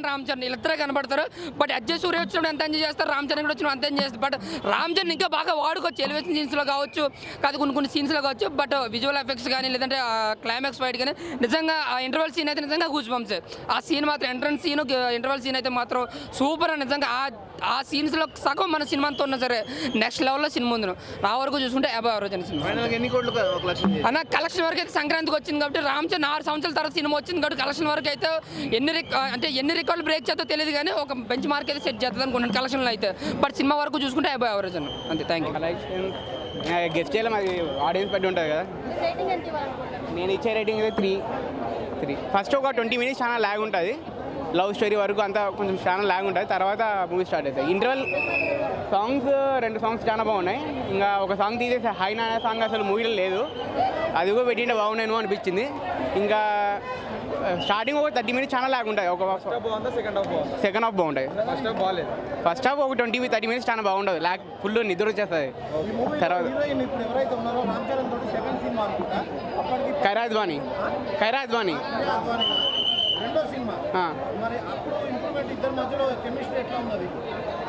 And Ram Charan వీళ్ళిద్దరే కనబడతారు. But Ajay సూర్య వచ్చినప్పుడు ఎంత ఎంజాయ్ చేస్తారు? రామ్ చరణ్ కూడా వచ్చినప్పుడు అంత ఎంజాయ్ చేస్తారు. బట్ రామ్ చరణ్ ఇంకా బాగా వాడుకోవచ్చు. ఎలివేషన్ సీన్స్లో కావచ్చు కాదు కొన్ని కొన్ని సీన్స్లో కావచ్చు బట్ విజువల్ ఎఫెక్ట్స్ కానీ లేదంటే క్లైమాక్స్ ఫైట్ కానీ నిజంగా ఆ ఇంటర్వల్ సీన్ అయితే నిజంగా గూజ్ బంప్స్ ఆ సీన్ మాత్రం ఎంట్రన్స్ సీన్ ఇంటర్వల్ సీన్ అయితే మాత్రం సూపర్ నిజంగా. ఆ ఆ సీన్స్లో సగం మన సినిమాతో ఉన్నా సరే నెక్స్ట్ లెవెల్లో సినిమా ఉంది. నా వరకు చూసుకుంటే అబౌ ఎవరేజ్ అని సినిమా. ఫైనల్గా ఎన్ని కోట్లు ఒక లక్షం చేసి అన్న కలెక్షన్ వరకు అయితే సంక్రాంతికి వచ్చింది కాబట్టి రామ్ చరణ్ ఆరు సంవత్సరాల తర్వాత సినిమా వచ్చింది కాబట్టి కలెక్షన్ వరకు అయితే ఎన్ని అంటే ఎన్ని రికార్డులు బ్రేక్ చేస్తో తెలియదు కానీ ఒక బెంచ్ మార్క్ అయితే సెట్ చేస్తుంది అనుకున్నాను కలెక్షన్లో అయితే. బట్ సినిమా వరకు చూసుకుంటే అబౌ ఎవరేజ్ అన్న అంతే థ్యాంక్ యూ గెస్ట్ చేయాలి అది ఆడియన్స్ బట్టి ఉంటుంది కదా. నేను ఇచ్చే రేటింగ్ అయితే త్రీ త్రీ ఫస్ట్ ఒక ట్వంటీ మినిట్స్ చాలా ల్యాగ్ ఉంటుంది. లవ్ స్టోరీ వరకు అంతా కొంచెం చాలా ల్యాగ్ ఉంటుంది తర్వాత మూవీ స్టార్ట్ అవుతుంది ఇంటర్వల్ సాంగ్స్ రెండు సాంగ్స్ చాలా బాగున్నాయి. ఇంకా ఒక సాంగ్ తీసేసి హై నానా సాంగ్ అసలు మూవీలో లేదు. అది కూడా పెట్టింటే బాగున్నాను అనిపించింది. ఇంకా స్టార్టింగ్ ఒక థర్టీ మినిట్స్ చాలా ల్యాగ్ ఉంటుంది ఒక సెకండ్ హాఫ్ బాగుంది సెకండ్ హాఫ్ బాగుంటుంది ఫస్ట్ హాఫ్ బాగాలేదు ఫస్ట్ హాఫ్ ఒక ట్వంటీ థర్టీ మినిట్స్ చాలా బాగుంటుంది ల్యాగ్ ఫుల్ నిద్ర వచ్చేస్తుంది. తర్వాత హీరోయిన్ ఇప్పుడు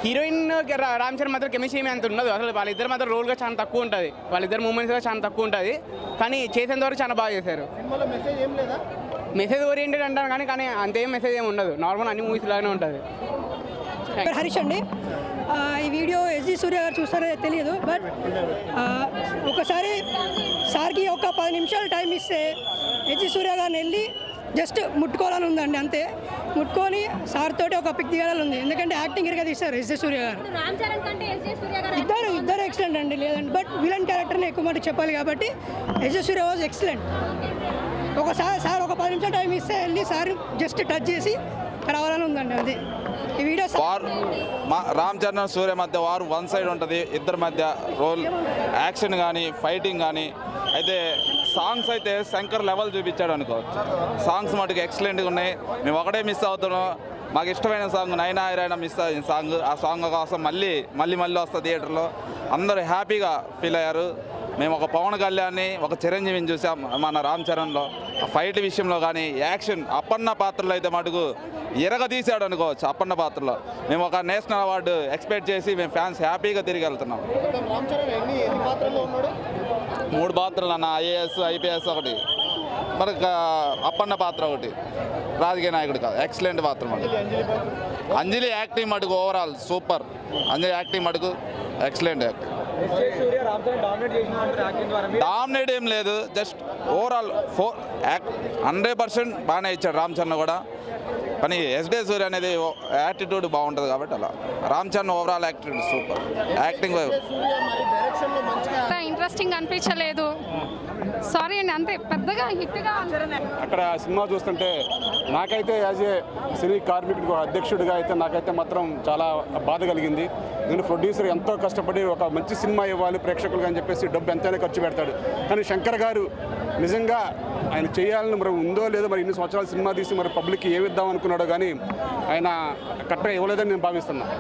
హీరోయిన్ రా- రామ్ చరణ్ మాత్రం కెమిస్ట్రీ ఏమీ అంత ఉండదు. అసలు వాళ్ళిద్దరి మాత్రం రోల్గా చాలా తక్కువ ఉంటుంది. వాళ్ళిద్దరు మూమెంట్స్ కూడా చాలా తక్కువ ఉంటుంది. కానీ చేసేంత వరకు చాలా బాగా చేశారు. సినిమాలో మెసేజ్ ఏం లేదా? మెసేజ్ ఓరియంటెడ్ అంటారు కానీ కానీ అంతేం మెసేజ్ ఏమి ఉండదు. నార్మల్ అన్ని మూవీస్ లాగానే ఉంటుంది. హరీష్ అండి ఆ, ఈ వీడియో ఎస్జి సూర్య గారు చూస్తారో తెలియదు బట్ ఆ, ఒకసారి సార్కి ఒక పది నిమిషాలు టైం ఇస్తే ఎస్జి సూర్య గారిని వెళ్ళి జస్ట్ ముట్టుకోవాలని ఉందండి అంతే. ముట్టుకొని సార్ తోటి ఒక పిక్ దిగాలని ఉంది ఎందుకంటే యాక్టింగ్ ఇరగా తీస్తారు ఎస్జి సూర్య గారు. ఇద్దరు ఇద్దరు ఎక్సలెంట్ అండి లేదండి. బట్ విలన్ క్యారెక్టర్ని ఎక్కువ మాట చెప్పాలి కాబట్టి S G Surya was excellent ఒకసారి సార్ ఒక పది నిమిషాలు టైం ఇస్తే వెళ్ళి సార్ జస్ట్ టచ్ చేసి రావాలని ఉందండి అది. ఈ వీడియో వార్ మా రామ్ చరణ్ సూర్య మధ్య వారు వన్ సైడ్ ఉంటుంది. ఇద్దరి మధ్య రోల్ యాక్షన్ కానీ ఫైటింగ్ కానీ అయితే సాంగ్స్ అయితే శంకర్ లెవెల్ చూపించాడు అనుకోవచ్చు సాంగ్స్ మటుకు ఎక్సలెంట్గా ఉన్నాయి. మేము ఒకటే మిస్ అవుతున్నాం. మాకు ఇష్టమైన సాంగ్ నైనా ఐరైనా మిస్ అయింది సాంగ్ ఆ సాంగ్ కోసం మళ్ళీ మళ్ళీ మళ్ళీ వస్తుంది థియేటర్లో అందరూ హ్యాపీగా ఫీల్ అయ్యారు. మేము ఒక పవన్ కళ్యాణ్ని ఒక చిరంజీవిని చూసాం మన రామ్ చరణ్లో ఫైట్ విషయంలో కానీ యాక్షన్ అప్పన్న పాత్రలో అయితే మటుకు ఎరగదీశాడు అనుకోవచ్చు అప్పన్న పాత్రలో. మేము ఒక నేషనల్ అవార్డు ఎక్స్పెక్ట్ చేసి మేము ఫ్యాన్స్ హ్యాపీగా తిరిగి వెళ్తున్నాం. మూడు పాత్రలు అన్న ఐఏఎస్ ఐపీఎస్ ఒకటి. మరి అప్పన్న పాత్ర ఒకటి. రాజకీయ నాయకుడు కాదు ఎక్సలెంట్ పాత్ర మటుకు అంజలి యాక్టింగ్ మటుకు ఓవరాల్ సూపర్. అంజలి యాక్టింగ్ మటుకు ఎక్సలెంట్ యాక్టింగ్ డామినేట్ ఏం లేదు just overall four hundred percent బాగానే ఇచ్చాడు రామ్ చరణ్ కూడా. కానీ ఎస్డే సూర్య అనేది యాటిట్యూడ్ బాగుంటుంది కాబట్టి అలా. Ram Charan overall attitude super acting Surya మరి డైరెక్షన్లో మంచిగా అంత ఇంట్రెస్టింగ్ అనిపించలేదు. సారీ అండి అంతే పెద్దగా హిట్గా అక్కడ సినిమా చూస్తుంటే నాకైతే యాజ్ ఏ సినీ కార్మికుడికి అధ్యక్షుడిగా అయితే నాకైతే మాత్రం చాలా బాధ కలిగింది. నేను ప్రొడ్యూసర్ ఎంతో కష్టపడి ఒక మంచి సినిమా ఇవ్వాలి ప్రేక్షకులకు అని చెప్పేసి డబ్బు ఎంతైనా ఖర్చు పెడతాడు. కానీ శంకర్ గారు నిజంగా ఆయన చేయాలని మరి ఉందో లేదో మరి ఇన్ని సంవత్సరాలు సినిమా తీసి మరి పబ్లిక్కి ఏమిద్దాం అనుకున్నాడో కానీ ఆయన కరెక్ట్గా ఇవ్వలేదని నేను భావిస్తున్నాను